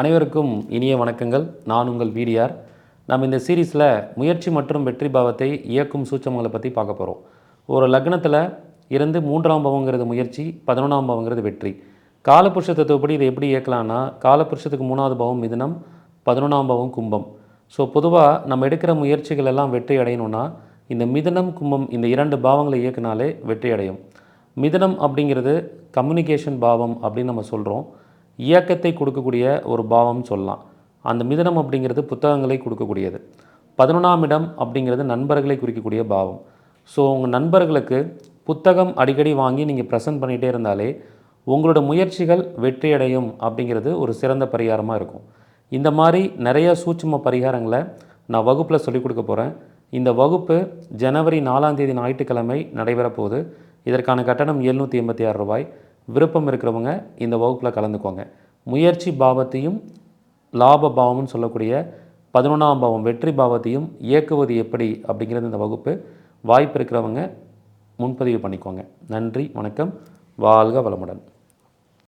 அனைவருக்கும் இனிய வணக்கங்கள். நான் உங்கள் வீடியார். நம்ம இந்த சீரீஸில் முயற்சி மற்றும் வெற்றி பாவத்தை இயக்கும் சூட்சமங்களை பற்றி பார்க்க போகிறோம் ஒரு லக்னத்தில் இருந்து மூன்றாம் பாவங்கிறது முயற்சி பதினொன்றாம் பாவங்கிறது வெற்றி. காலபுருஷ தத்துவப்படி இதை எப்படி இயக்கலாம்னா காலபுருஷத்துக்கு மூணாவது பாவம் மிதினம் பதினொன்றாம் பாவம் கும்பம். ஸோ பொதுவாக நம்ம எடுக்கிற முயற்சிகள் எல்லாம் வெற்றி அடையணும்னா இந்த மிதனம் கும்பம் இந்த இரண்டு பாவங்களை இயக்குனாலே வெற்றி அடையும். மிதனம் அப்படிங்கிறது கம்யூனிகேஷன் பாவம் அப்படின்னு நம்ம சொல்கிறோம் இயக்கத்தை கொடுக்கக்கூடிய ஒரு பாவம் சொல்லலாம். அந்த மிதனம் அப்படிங்கிறது புத்தகங்களை கொடுக்கக்கூடியது. பதினொன்றாம் இடம் அப்படிங்கிறது நண்பர்களை குறிக்கக்கூடிய பாவம். ஸோ உங்கள் நண்பர்களுக்கு புத்தகம் அடிக்கடி வாங்கி நீங்கள் ப்ரெசன்ட் பண்ணிகிட்டே இருந்தாலே உங்களோட முயற்சிகள் வெற்றியடையும் அப்படிங்கிறது ஒரு சிறந்த பரிகாரமாக இருக்கும். இந்த மாதிரி நிறைய சூட்சும பரிகாரங்களை நான் வகுப்பில் சொல்லிக் கொடுக்க போகிறேன் இந்த வகுப்பு ஜனவரி நாலாம் தேதி ஞாயிற்றுக்கிழமை நடைபெறப்போகுது இதற்கான கட்டணம் எழுநூற்றி எண்பத்தி ஆறு ரூபாய். விருப்பம் இருக்கிறவங்க இந்த வகுப்பில் கலந்துக்கோங்க. முயற்சி பாவத்தையும் லாப பாவம்னு சொல்லக்கூடிய பதினொன்றாம் பாவம் வெற்றி பாவத்தையும் இயக்குவது எப்படி அப்படிங்கிறது இந்த வகுப்பு. வாய்ப்பு இருக்கிறவங்க முன்பதிவு பண்ணிக்கோங்க. நன்றி வணக்கம். வாழ்க வளமுடன்.